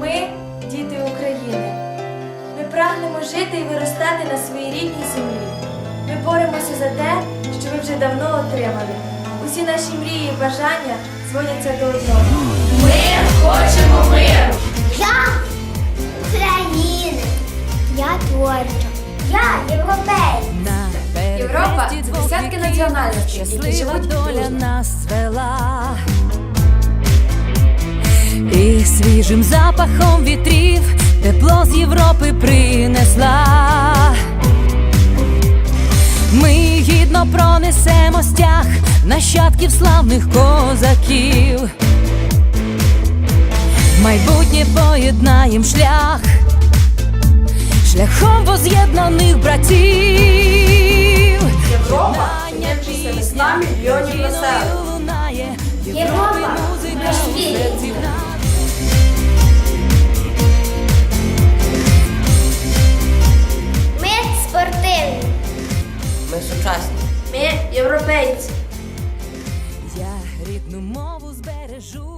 Ми діти України. Ми прагнемо жити і виростати на своїй рідній землі. Ми боремося за те, що ми вже давно отримали. Усі наші мрії і бажання зводяться до одного. Ми хочемо миру. Я України. Я творча. Я європейська. Європа десятки національностей, які живуть доля нас звела. Свіжим запахом вітрів тепло з Європи принесла. Ми гідно пронесемо стяг нащадків славних козаків. Майбутнє поєднаєм шлях шляхом воз'єднаних братів. Європа Єднання весна мільйонів населення. Європа наш у Ми європейці. Я рідну мову збережу.